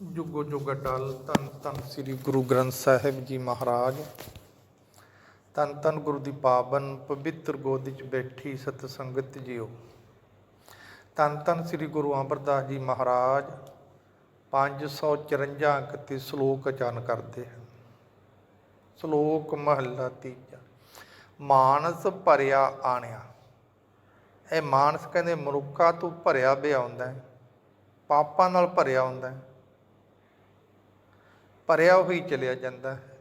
ਜੁਗੋ ਜੁਗ ਅਟਲ ਤਨ ਤਨ ਸ੍ਰੀ ਗੁਰੂ ਗ੍ਰੰਥ ਸਾਹਿਬ ਜੀ ਮਹਾਰਾਜ। ਤਨ ਤਨ ਗੁਰੂ ਦੀ ਪਾਵਨ ਪਵਿੱਤਰ ਗੋਦ ਵਿੱਚ ਬੈਠੀ ਸਤ ਸੰਗਤ ਜੀਓ। ਤਨ ਤਨ ਸ੍ਰੀ ਗੁਰੂ ਅਮਰਦਾਸ ਜੀ ਮਹਾਰਾਜ 554 ਅੰਕ ਤੇ ਸ਼ਲੋਕ ਉਚਾਰਨ ਕਰਦੇ ਹਨ। ਸ਼ਲੋਕ ਮਹੱਲਾ ਤੀਜਾ, ਮਾਨਸ ਭਰਿਆ ਆਣਿਆ। ਇਹ ਮਾਨਸ ਕਹਿੰਦੇ ਮਨੁੱਖਾ ਤੋਂ ਭਰਿਆ ਪਿਆ ਹੁੰਦਾ ਪਾਪਾਂ ਨਾਲ ਭਰਿਆ ਹੁੰਦਾ ਹੈ। ਭਰਿਆ ਹੋਈ ਚਲਿਆ ਜਾਂਦਾ ਹੈ।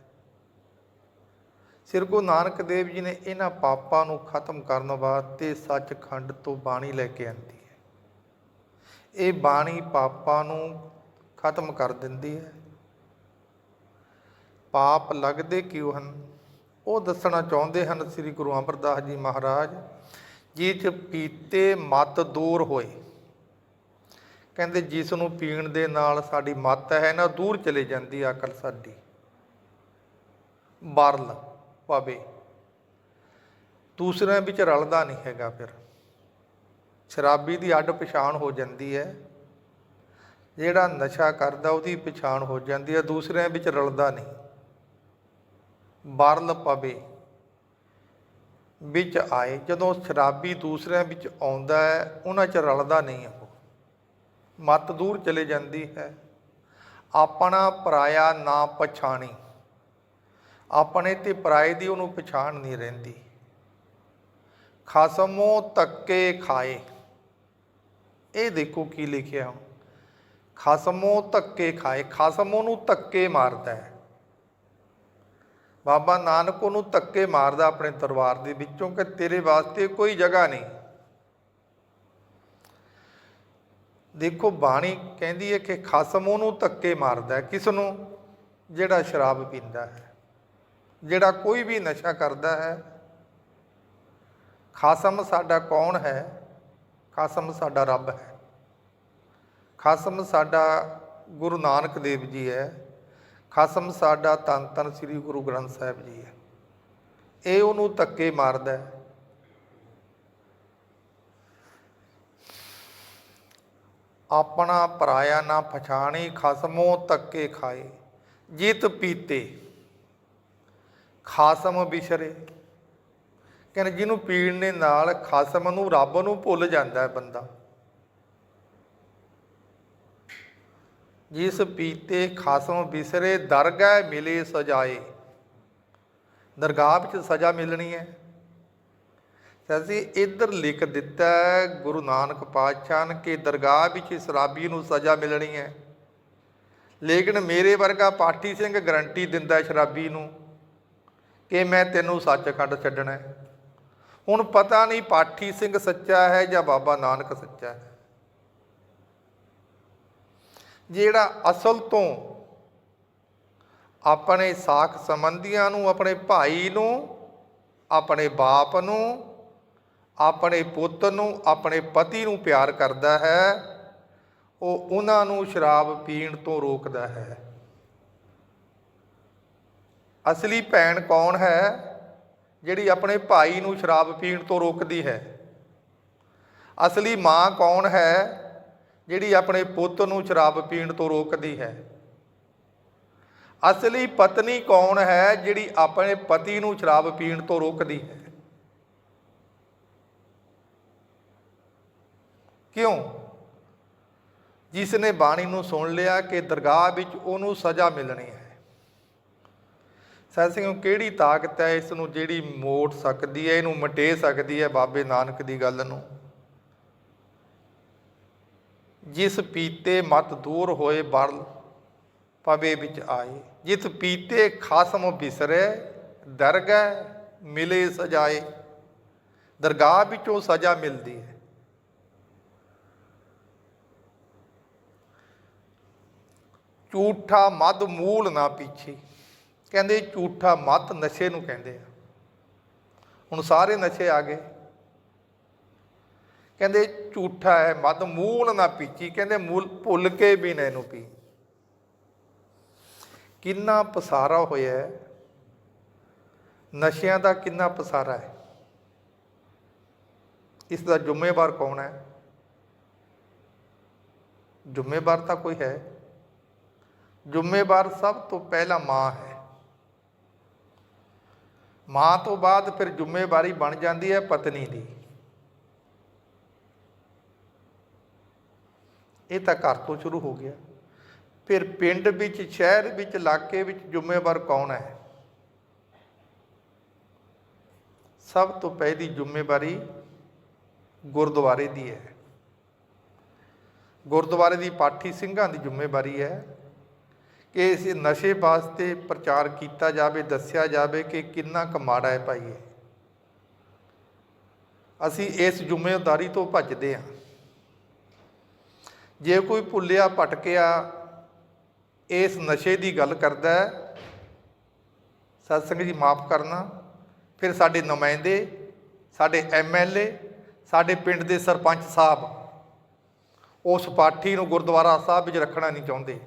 ਸ੍ਰੀ ਗੁਰੂ ਨਾਨਕ ਦੇਵ ਜੀ ਨੇ ਇਹਨਾਂ ਪਾਪਾਂ ਨੂੰ ਖਤਮ ਕਰਨ ਵਾਸਤੇ ਸੱਚਖੰਡ ਤੋਂ ਬਾਣੀ ਲੈ ਕੇ ਆਂਦੀ ਹੈ। ਇਹ ਬਾਣੀ ਪਾਪਾਂ ਨੂੰ ਖਤਮ ਕਰ ਦਿੰਦੀ ਹੈ। ਪਾਪ ਲੱਗਦੇ ਕਿਉਂ ਹਨ? ਉਹ ਦੱਸਣਾ ਚਾਹੁੰਦੇ ਹਨ ਸ੍ਰੀ ਗੁਰੂ ਅਮਰਦਾਸ ਜੀ ਮਹਾਰਾਜ ਜਿਸ ਪੀਤੇ ਮਤ ਦੂਰ ਹੋਏ। ਕਹਿੰਦੇ ਜਿਸ ਨੂੰ ਪੀਣ ਦੇ ਨਾਲ ਸਾਡੀ ਮੱਤ ਹੈ ਨਾ ਦੂਰ ਚਲੇ ਜਾਂਦੀ ਆ ਅਕਲ ਸਾਡੀ। ਬਰਲ ਪਵੇ ਦੂਸਰਿਆਂ ਵਿੱਚ ਰਲਦਾ ਨਹੀਂ ਹੈਗਾ ਫਿਰ। ਸ਼ਰਾਬੀ ਦੀ ਅੱਡ ਪਛਾਣ ਹੋ ਜਾਂਦੀ ਹੈ। ਜਿਹੜਾ ਨਸ਼ਾ ਕਰਦਾ, ਉਹਦੀ ਪਛਾਣ ਹੋ ਜਾਂਦੀ ਹੈ, ਦੂਸਰਿਆਂ ਵਿੱਚ ਰਲਦਾ ਨਹੀਂ। ਬਰਲ ਪਵੇ ਵਿੱਚ ਆਏ, ਜਦੋਂ ਸ਼ਰਾਬੀ ਦੂਸਰਿਆਂ ਵਿੱਚ ਆਉਂਦਾ ਹੈ, ਉਹਨਾਂ 'ਚ ਰਲਦਾ ਨਹੀਂ ਉਹ ਮਤ ਦੂਰ ਚਲੇ ਜਾਂਦੀ ਹੈ। ਆਪਣਾ ਪਰਾਇਆ ਨਾ ਪਛਾਣੀ। ਆਪਣੇ ਤੇ ਪਰਾਏ ਦੀ ਉਹਨੂੰ ਪਛਾਣ ਨਹੀਂ ਰਹਿੰਦੀ। ਖਸਮੋਂ ਤੱਕੇ ਖਾਏ। ਇਹ ਦੇਖੋ ਕੀ ਲਿਖਿਆ। ਖਸਮੋਂ ਧੱਕੇ ਖਾਏ। ਖਸਮ ਉਹਨੂੰ ਧੱਕੇ ਮਾਰਦਾ ਹੈ। ਬਾਬਾ ਨਾਨਕ ਉਹਨੂੰ ਧੱਕੇ ਮਾਰਦਾ ਆਪਣੇ ਦਰਬਾਰ ਦੇ ਵਿੱਚੋਂ ਕਿ ਤੇਰੇ ਵਾਸਤੇ ਕੋਈ ਜਗ੍ਹਾ ਨਹੀਂ। ਦੇਖੋ ਬਾਣੀ ਕਹਿੰਦੀ ਹੈ ਕਿ ਖਸਮ ਉਹਨੂੰ ਧੱਕੇ ਮਾਰਦਾ ਕਿਸ ਨੂੰ? ਜਿਹੜਾ ਸ਼ਰਾਬ ਪੀਂਦਾ ਹੈ, ਜਿਹੜਾ ਕੋਈ ਵੀ ਨਸ਼ਾ ਕਰਦਾ ਹੈ। ਖਸਮ ਸਾਡਾ ਕੌਣ ਹੈ? ਖਸਮ ਸਾਡਾ ਰੱਬ ਹੈ। ਖਸਮ ਸਾਡਾ ਗੁਰੂ ਨਾਨਕ ਦੇਵ ਜੀ ਹੈ। ਖਸਮ ਸਾਡਾ ਤਨ ਤਨ ਸ੍ਰੀ ਗੁਰੂ ਗ੍ਰੰਥ ਸਾਹਿਬ ਜੀ ਹੈ। ਇਹ ਉਹਨੂੰ ਧੱਕੇ ਮਾਰਦਾ ਹੈ। ਆਪਣਾ ਪਰਾਇਆ ਨਾ ਪਛਾਣੀ, ਖਸਮੋਂ ਧੱਕੇ ਖਾਏ। ਜਿਤ ਪੀਤੇ, ਖਾਸਮ ਵਿਸ਼ਰੇ ਕਹਿੰਦੇ ਜਿਹਨੂੰ ਪੀਣ ਦੇ ਨਾਲ ਖਾਸਮ ਨੂੰ ਰੱਬ ਨੂੰ ਭੁੱਲ ਜਾਂਦਾ ਹੈ ਬੰਦਾ। ਜਿਸ ਪੀਤੇ ਖਾਸਮ ਵਿਸਰੇ ਦਰਗਾਹ ਮਿਲੇ ਸਜਾਏ। ਦਰਗਾਹ ਵਿੱਚ ਸਜ਼ਾ ਮਿਲਣੀ ਹੈ। ਤੇ ਅਸੀਂ ਇੱਧਰ ਲਿਖ ਦਿੱਤਾ ਗੁਰੂ ਨਾਨਕ ਪਾਤਸ਼ਾਹ ਨੇ ਕਿ ਦਰਗਾਹ ਵਿੱਚ ਸ਼ਰਾਬੀ ਨੂੰ ਸਜ਼ਾ ਮਿਲਣੀ ਹੈ। ਲੇਕਿਨ ਮੇਰੇ ਵਰਗਾ ਪਾਠੀ ਸਿੰਘ ਗਰੰਟੀ ਦਿੰਦਾ ਸ਼ਰਾਬੀ ਨੂੰ ਕਿ ਮੈਂ ਤੈਨੂੰ ਸੱਚਖੰਡ ਛੱਡਣਾ ਹੁਣ ਪਤਾ ਨਹੀਂ ਪਾਠੀ ਸਿੰਘ ਸੱਚਾ ਹੈ ਜਾਂ ਬਾਬਾ ਨਾਨਕ ਸੱਚਾ ਹੈ। ਜਿਹੜਾ ਅਸਲ ਤੋਂ ਆਪਣੇ ਸਾਖ ਸੰਬੰਧੀਆਂ ਨੂੰ, ਆਪਣੇ ਭਾਈ ਨੂੰ, ਆਪਣੇ ਬਾਪ ਨੂੰ ਆਪਣੇ ਪੁੱਤ ਨੂੰ, ਆਪਣੇ ਪਤੀ ਨੂੰ ਪਿਆਰ ਕਰਦਾ ਹੈ, ਉਹ ਉਹਨਾਂ ਨੂੰ ਸ਼ਰਾਬ ਪੀਣ ਤੋਂ ਰੋਕਦਾ ਹੈ। ਅਸਲੀ ਭੈਣ ਕੌਣ ਹੈ, ਜਿਹੜੀ ਆਪਣੇ ਭਾਈ ਨੂੰ ਸ਼ਰਾਬ ਪੀਣ ਤੋਂ ਰੋਕਦੀ ਹੈ? ਅਸਲੀ ਮਾਂ ਕੌਣ ਹੈ, ਜਿਹੜੀ ਆਪਣੇ ਪੁੱਤ ਨੂੰ ਸ਼ਰਾਬ ਪੀਣ ਤੋਂ ਰੋਕਦੀ ਹੈ? ਅਸਲੀ ਪਤਨੀ ਕੌਣ ਹੈ, ਜਿਹੜੀ ਆਪਣੇ ਪਤੀ ਨੂੰ ਸ਼ਰਾਬ ਪੀਣ ਤੋਂ ਰੋਕਦੀ ਹੈ? ਕਿਉਂ? ਜਿਸ ਨੇ ਬਾਣੀ ਨੂੰ ਸੁਣ ਲਿਆ ਕਿ ਦਰਗਾਹ ਵਿੱਚ ਉਹਨੂੰ ਸਜ਼ਾ ਮਿਲਣੀ ਹੈ। ਸਹਿ ਸਿੰਘ, ਕਿਹੜੀ ਤਾਕਤ ਹੈ ਇਸ ਨੂੰ ਜਿਹੜੀ ਮੋੜ ਸਕਦੀ ਹੈ, ਇਹਨੂੰ ਮਟੇ ਸਕਦੀ ਹੈ ਬਾਬੇ ਨਾਨਕ ਦੀ ਗੱਲ ਨੂੰ? ਜਿਸ ਪੀਤੇ ਮਤ ਦੂਰ ਹੋਏ ਬਰਲ ਪਵੇ ਵਿੱਚ ਆਏ। ਜਿਸ ਪੀਤੇ ਖਾਸਮ ਬਿਸਰੇ, ਦਰਗਹਿ ਮਿਲੇ ਸਜਾਏ। ਦਰਗਾਹ ਵਿੱਚੋਂ ਸਜ਼ਾ ਮਿਲਦੀ ਹੈ। ਝੂਠਾ ਮਦ ਮੂਲ ਨਾ ਪਿੱਛੇ। ਕਹਿੰਦੇ ਝੂਠਾ ਮਤ ਨਸ਼ੇ ਨੂੰ ਕਹਿੰਦੇ ਆ। ਹੁਣ ਸਾਰੇ ਨਸ਼ੇ ਆ ਗਏ। ਕਹਿੰਦੇ ਝੂਠਾ ਹੈ ਮਦ ਮੂਲ ਨਾ ਪੀਚੀ। ਕਹਿੰਦੇ ਮੂਲ ਭੁੱਲ ਕੇ ਵੀ ਨਾ ਇਹਨੂੰ ਪੀ। ਕਿੰਨਾ ਪਸਾਰਾ ਹੋਇਆ ਹੈ। ਨਸ਼ਿਆਂ ਦਾ ਕਿੰਨਾ ਪਸਾਰਾ ਹੈ। ਇਸ ਦਾ ਜ਼ਿੰਮੇਵਾਰ ਕੌਣ ਹੈ? ਜ਼ਿੰਮੇਵਾਰ ਤਾਂ ਕੋਈ ਹੈ। ਜ਼ਿੰਮੇਵਾਰ ਸਭ ਤੋਂ ਪਹਿਲਾਂ ਮਾਂ ਹੈ। ਮਾਂ ਤੋਂ ਬਾਅਦ ਫਿਰ ਜ਼ਿੰਮੇਵਾਰੀ ਬਣ ਜਾਂਦੀ ਹੈ ਪਤਨੀ ਦੀ। ਇਹ ਤਾਂ ਘਰ ਤੋਂ ਸ਼ੁਰੂ ਹੋ ਗਿਆ। ਫਿਰ ਪਿੰਡ ਵਿੱਚ, ਸ਼ਹਿਰ ਵਿੱਚ, ਇਲਾਕੇ ਵਿੱਚ ਜ਼ਿੰਮੇਵਾਰ ਕੌਣ ਹੈ? ਸਭ ਤੋਂ ਪਹਿਲੀ ਜ਼ਿੰਮੇਵਾਰੀ ਗੁਰਦੁਆਰੇ ਦੀ ਹੈ। ਗੁਰਦੁਆਰੇ ਦੀ ਪਾਠੀ ਸਿੰਘਾਂ ਦੀ ਜ਼ਿੰਮੇਵਾਰੀ ਹੈ। ਕਿ ਇਸ ਨਸ਼ੇ ਵਾਸਤੇ ਪ੍ਰਚਾਰ ਕੀਤਾ ਜਾਵੇ, ਦੱਸਿਆ ਜਾਵੇ ਕਿ ਕਿੰਨਾ ਕੁ ਮਾੜਾ ਹੈ ਭਾਈ ਇਹ। ਅਸੀਂ ਇਸ ਜ਼ਿੰਮੇਵਾਰੀ ਤੋਂ ਭੱਜਦੇ ਹਾਂ। ਜੇ ਕੋਈ ਭੁੱਲਿਆ, ਭਟਕਿਆ ਇਸ ਨਸ਼ੇ ਦੀ ਗੱਲ ਕਰਦਾ ਹੈ ਸਤਸੰਗ ਜੀ, ਮਾਫ ਕਰਨਾ। ਫਿਰ ਸਾਡੇ ਨੁਮਾਇੰਦੇ, ਸਾਡੇ ਐਮਐਲਏ ਸਾਡੇ ਪਿੰਡ ਦੇ ਸਰਪੰਚ ਸਾਹਿਬ ਉਸ ਪਾਠੀ ਨੂੰ ਗੁਰਦੁਆਰਾ ਸਾਹਿਬ ਵਿੱਚ ਰੱਖਣਾ ਨਹੀਂ ਚਾਹੁੰਦੇ।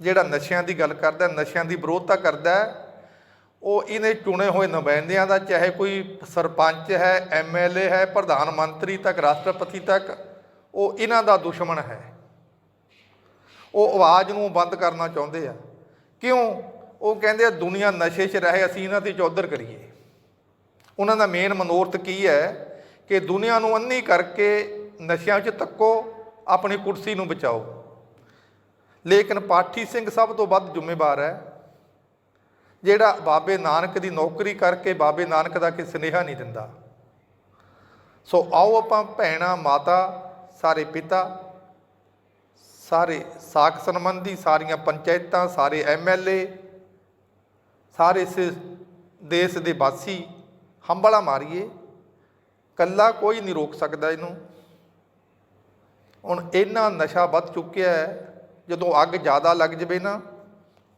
ਜਿਹੜਾ ਨਸ਼ਿਆਂ ਦੀ ਗੱਲ ਕਰਦਾ ਨਸ਼ਿਆਂ ਦੀ ਵਿਰੋਧਤਾ ਕਰਦਾ ਉਹ ਇਹਨੇ ਚੁਣੇ ਹੋਏ ਨੁਮਾਇੰਦਿਆਂ ਦਾ, ਚਾਹੇ ਕੋਈ ਸਰਪੰਚ ਹੈ ਐਮਐਲਏ ਹੈ, ਪ੍ਰਧਾਨ ਮੰਤਰੀ ਤੱਕ, ਰਾਸ਼ਟਰਪਤੀ ਤੱਕ, ਉਹ ਇਹਨਾਂ ਦਾ ਦੁਸ਼ਮਣ ਹੈ। ਉਹ ਆਵਾਜ਼ ਨੂੰ ਬੰਦ ਕਰਨਾ ਚਾਹੁੰਦੇ ਆ। ਕਿਉਂ? ਉਹ ਕਹਿੰਦੇ ਆ, ਦੁਨੀਆ ਨਸ਼ੇ 'ਚ ਰਹੇ, ਅਸੀਂ ਇਹਨਾਂ ਤੇ ਚੌਧਰ ਕਰੀਏ। ਉਹਨਾਂ ਦਾ ਮੇਨ ਮਨੋਰਥ ਕੀ ਹੈ? ਕਿ ਦੁਨੀਆ ਨੂੰ ਅੰਨੀ ਕਰਕੇ ਨਸ਼ਿਆਂ 'ਚ ਤੱਕੋ ਆਪਣੀ ਕੁਰਸੀ ਨੂੰ ਬਚਾਓ। ਲੇਕਿਨ ਪਾਠੀ ਸਿੰਘ ਸਭ ਤੋਂ ਵੱਧ ਜ਼ਿੰਮੇਵਾਰ ਹੈ। ਜਿਹੜਾ ਬਾਬੇ ਨਾਨਕ ਦੀ ਨੌਕਰੀ ਕਰਕੇ ਬਾਬੇ ਨਾਨਕ ਦਾ ਕਿ ਸਨੇਹਾ ਨਹੀਂ ਦਿੰਦਾ। ਸੋ ਆਓ ਆਪਾਂ ਭੈਣਾ, ਮਾਤਾ, ਸਾਰੇ ਪਿਤਾ, ਸਾਰੇ ਸਾਖ ਸੰਬੰਧੀ ਸਾਰੀਆਂ ਪੰਚਾਇਤਾਂ, ਸਾਰੇ ਐਮਐਲਏ ਸਾਰੇ ਇਸ ਦੇਸ਼ ਦੇ ਵਾਸੀ ਹੰਬਲਾ ਮਾਰੀਏ। ਕੱਲਾ ਕੋਈ ਨਹੀਂ ਰੋਕ ਸਕਦਾ ਇਹਨੂੰ। ਹੁਣ ਇੰਨਾ ਨਸ਼ਾ ਵੱਧ ਚੁੱਕਿਆ ਹੈ। ਜਦੋਂ ਅੱਗ ਜ਼ਿਆਦਾ ਲੱਗ ਜਵੇ ਨਾ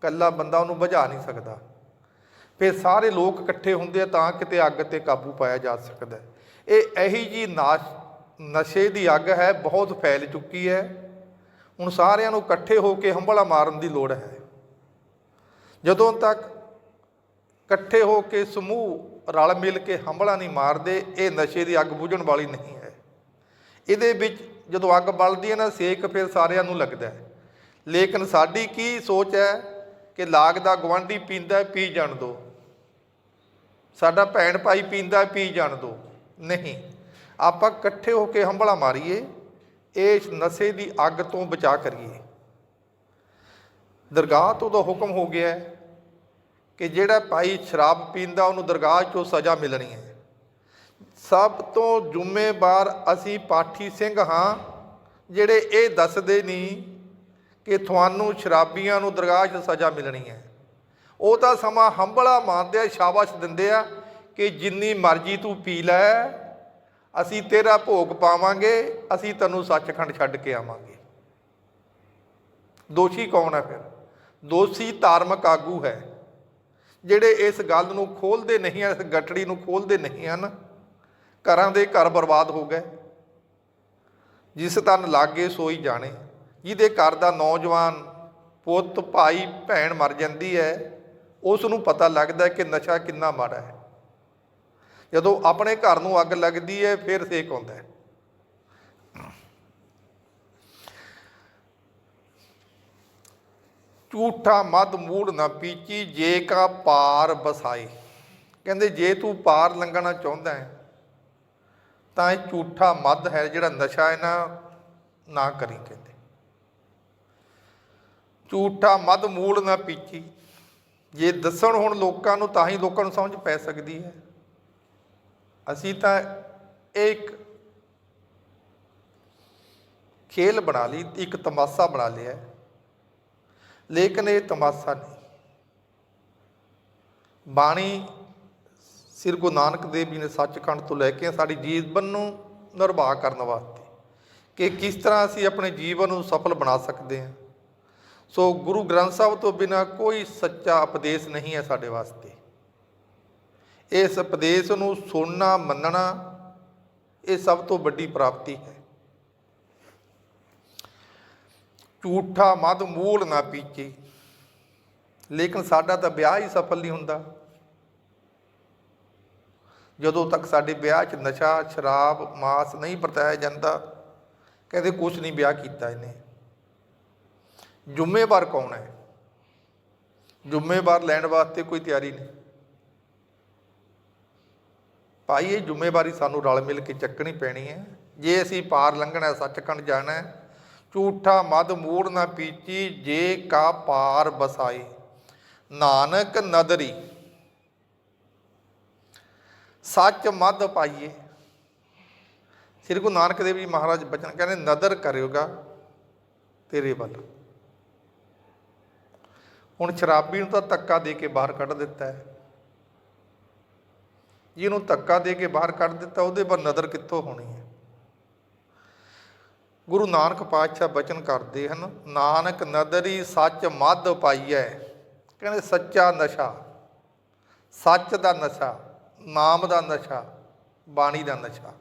ਕੱਲਾ ਬੰਦਾ ਉਹਨੂੰ ਬੁਝਾ ਨਹੀਂ ਸਕਦਾ। ਫਿਰ ਸਾਰੇ ਲੋਕ ਇਕੱਠੇ ਹੁੰਦੇ ਆ ਤਾਂ ਕਿਤੇ ਅੱਗ ਤੇ ਕਾਬੂ ਪਾਇਆ ਜਾ ਸਕਦਾ ਇਹ ਇਹੀ ਜੀ ਨਾਸ਼, ਨਸ਼ੇ ਦੀ ਅੱਗ ਹੈ, ਬਹੁਤ ਫੈਲ ਚੁੱਕੀ ਹੈ। ਹੁਣ ਸਾਰਿਆਂ ਨੂੰ ਇਕੱਠੇ ਹੋ ਕੇ ਹੰਬਲਾ ਮਾਰਨ ਦੀ ਲੋੜ ਹੈ। ਜਦੋਂ ਤੱਕ ਇਕੱਠੇ ਹੋ ਕੇ ਸਮੂਹ ਰਲ ਮਿਲ ਕੇ ਹੰਬਲਾ ਨਹੀਂ ਮਾਰਦੇ, ਇਹ ਨਸ਼ੇ ਦੀ ਅੱਗ ਬੁਝਣ ਵਾਲੀ ਨਹੀਂ ਹੈ। ਇਹਦੇ ਵਿੱਚ ਜਦੋਂ ਅੱਗ ਬਲਦੀ ਹੈ ਨਾ, ਸੇਕ ਫਿਰ ਸਾਰਿਆਂ ਨੂੰ ਲੱਗਦਾ ਹੈ। ਲੇਕਿਨ ਸਾਡੀ ਕੀ ਸੋਚ ਹੈ ਕਿ ਲਾਗ ਦਾ ਗਵਾਂਢੀ ਪੀਂਦਾ ਪੀ ਜਾਣ ਦੋ। ਸਾਡਾ ਭੈਣ ਭਾਈ ਪੀਂਦਾ ਪੀ ਜਾਣ ਦੋ। ਨਹੀਂ, ਆਪਾਂ ਇਕੱਠੇ ਹੋ ਕੇ ਹੰਬਲਾ ਮਾਰੀਏ, ਇਸ ਨਸ਼ੇ ਦੀ ਅੱਗ ਤੋਂ ਬਚਾ ਕਰੀਏ। ਦਰਗਾਹ ਤੋਂ ਤਾਂ ਹੁਕਮ ਹੋ ਗਿਆ ਹੈ ਕਿ ਜਿਹੜਾ ਭਾਈ ਸ਼ਰਾਬ ਪੀਂਦਾ, ਉਹਨੂੰ ਦਰਗਾਹ 'ਚੋਂ ਸਜ਼ਾ ਮਿਲਣੀ ਹੈ। ਸਭ ਤੋਂ ਜ਼ਿੰਮੇਵਾਰ ਅਸੀਂ ਪਾਠੀ ਸਿੰਘ ਹਾਂ, ਜਿਹੜੇ ਇਹ ਦੱਸਦੇ ਨਹੀਂ ਕਿ ਤੁਹਾਨੂੰ ਸ਼ਰਾਬੀਆਂ ਨੂੰ ਦਰਗਾਹ 'ਚ ਸਜ਼ਾ ਮਿਲਣੀ ਹੈ। ਉਹ ਤਾਂ ਸਮਾਂ ਹੰਬਲਾ ਮਾਰਦੇ ਆ, ਸ਼ਾਬਾਸ਼ ਦਿੰਦੇ ਆ ਕਿ ਜਿੰਨੀ ਮਰਜ਼ੀ ਤੂੰ ਪੀ ਲੈ, ਅਸੀਂ ਤੇਰਾ ਭੋਗ ਪਾਵਾਂਗੇ, ਅਸੀਂ ਤੈਨੂੰ ਸੱਚਖੰਡ ਛੱਡ ਕੇ ਆਵਾਂਗੇ। ਦੋਸ਼ੀ ਕੌਣ ਹੈ ਫਿਰ? ਦੋਸ਼ੀ ਧਾਰਮਿਕ ਆਗੂ ਹੈ। ਜਿਹੜੇ ਇਸ ਗੱਲ ਨੂੰ ਖੋਲਦੇ ਨਹੀਂ ਹਨ ਇਸ ਗੱਠੜੀ ਨੂੰ ਖੋਲਦੇ ਨਹੀਂ ਹਨ, ਘਰਾਂ ਦੇ ਘਰ ਬਰਬਾਦ ਹੋ ਗਏ। ਜਿਸ ਤਨ ਲਾਗੇ ਸੋਈ ਜਾਣੇ। ਜਿਹਦੇ ਘਰ ਦਾ ਨੌਜਵਾਨ ਪੁੱਤ, ਭਾਈ, ਭੈਣ ਮਰ ਜਾਂਦੀ ਹੈ ਉਸ ਨੂੰ ਪਤਾ ਲੱਗਦਾ ਕਿ ਨਸ਼ਾ ਕਿੰਨਾ ਮਾੜਾ ਹੈ। ਜਦੋਂ ਆਪਣੇ ਘਰ ਨੂੰ ਅੱਗ ਲੱਗਦੀ ਹੈ, ਫਿਰ ਸੇਕ ਆਉਂਦਾ ਹੈ। ਝੂਠਾ ਮਦ ਮੂੜ ਨਾ ਪੀਚੀ, ਜੇ ਕਾ ਪਾਰ ਬਸਾਏ। ਕਹਿੰਦੇ, ਜੇ ਤੂੰ ਪਾਰ ਲੰਘਣਾ ਚਾਹੁੰਦਾ ਹੈ, ਤਾਂ ਇਹ ਝੂਠਾ ਮਦ ਹੈ ਜਿਹੜਾ ਨਸ਼ਾ ਹੈ ਨਾ ਨਾ ਕਰੀ ਕਹਿੰਦੇ। ਝੂਠਾ ਮਦ ਮੂਲ ਨਾ ਪੀਚੀ। ਜੇ ਦੱਸਣ ਹੁਣ ਲੋਕਾਂ ਨੂੰ ਤਾਂ ਹੀ ਲੋਕਾਂ ਨੂੰ ਸਮਝ ਪੈ ਸਕਦੀ ਹੈ। ਅਸੀਂ ਤਾਂ ਇਹ ਇੱਕ ਖੇਲ ਬਣਾ ਲਈ, ਇੱਕ ਤਮਾਸ਼ਾ ਬਣਾ ਲਿਆ। ਲੇਕਿਨ ਇਹ ਤਮਾਸ਼ਾ ਨਹੀਂ। ਬਾਣੀ ਸ੍ਰੀ ਗੁਰੂ ਨਾਨਕ ਦੇਵ ਜੀ ਨੇ ਸੱਚਖੰਡ ਤੋਂ ਲੈ ਕੇ ਸਾਡੀ ਜੀਵਨ ਨੂੰ ਨਿਰਵਾਹ ਕਰਨ ਵਾਸਤੇ ਕਿ ਕਿਸ ਤਰ੍ਹਾਂ ਅਸੀਂ ਆਪਣੇ ਜੀਵਨ ਨੂੰ ਸਫਲ ਬਣਾ ਸਕਦੇ ਹਾਂ। ਸੋ ਗੁਰੂ ਗ੍ਰੰਥ ਸਾਹਿਬ ਤੋਂ ਬਿਨਾ ਕੋਈ ਸੱਚਾ ਉਪਦੇਸ਼ ਨਹੀਂ ਹੈ ਸਾਡੇ ਵਾਸਤੇ। ਇਸ ਉਪਦੇਸ਼ ਨੂੰ ਸੁਣਨਾ, ਮੰਨਣਾ, ਇਹ ਸਭ ਤੋਂ ਵੱਡੀ ਪ੍ਰਾਪਤੀ ਹੈ। ਝੂਠਾ ਮਦ ਮੂਲ ਨਾ ਪੀਚੇ। ਲੇਕਿਨ ਸਾਡਾ ਤਾਂ ਵਿਆਹ ਹੀ ਸਫਲ ਨਹੀਂ ਹੁੰਦਾ। ਜਦੋਂ ਤੱਕ ਸਾਡੇ ਵਿਆਹ 'ਚ ਨਸ਼ਾ, ਸ਼ਰਾਬ, ਮਾਸ ਨਹੀਂ ਵਰਤਾਇਆ ਜਾਂਦਾ ਕਹਿੰਦੇ ਕੁਛ ਨਹੀਂ ਵਿਆਹ ਕੀਤਾ ਇਹਨੇ। ਜ਼ਿੰਮੇਵਾਰ ਕੌਣ ਹੈ? ਜ਼ਿੰਮੇਵਾਰ ਲੈਣ ਵਾਸਤੇ ਕੋਈ ਤਿਆਰੀ ਨਹੀਂ। ਭਾਈ, ਇਹ ਜ਼ਿੰਮੇਵਾਰੀ ਸਾਨੂੰ ਰਲ ਮਿਲ ਕੇ ਚੱਕਣੀ ਪੈਣੀ ਹੈ। ਜੇ ਅਸੀਂ ਪਾਰ ਲੰਘਣਾ, ਸੱਚਖੰਡ ਜਾਣਾ ਝੂਠਾ ਮਦ ਮੂੜ ਨਾ ਪੀਚੀ, ਜੇ ਕਾ ਪਾਰ ਬਸਾਈ। ਨਾਨਕ ਨਦਰੀ। ਸੱਚ ਮਦ ਪਾਈਏ। ਸ੍ਰੀ ਗੁਰੂ ਨਾਨਕ ਦੇਵ ਜੀ ਮਹਾਰਾਜ ਬਚਨ ਕਹਿੰਦੇ, ਨਦਰ ਕਰਿਓਗਾ ਤੇਰੇ ਵੱਲ। ਹੁਣ ਸ਼ਰਾਬੀ ਨੂੰ ਤਾਂ ਧੱਕਾ ਦੇ ਕੇ ਬਾਹਰ ਕੱਢ ਦਿੱਤਾ ਹੈ। ਜਿਹਨੂੰ ਧੱਕਾ ਦੇ ਕੇ ਬਾਹਰ ਕੱਢ ਦਿੱਤਾ, ਉਹਦੇ ਪਰ ਨਜ਼ਰ ਕਿੱਥੋਂ ਹੋਣੀ ਹੈ? ਗੁਰੂ ਨਾਨਕ ਪਾਤਸ਼ਾਹ ਬਚਨ ਕਰਦੇ ਹਨ, ਨਾਨਕ ਨਦਰੀ ਸੱਚ ਮੱਧ ਪਾਈਐ। ਕਹਿੰਦੇ ਸੱਚਾ ਨਸ਼ਾ, ਸੱਚ ਦਾ ਨਸ਼ਾ, ਨਾਮ ਦਾ ਨਸ਼ਾ, ਬਾਣੀ ਦਾ ਨਸ਼ਾ।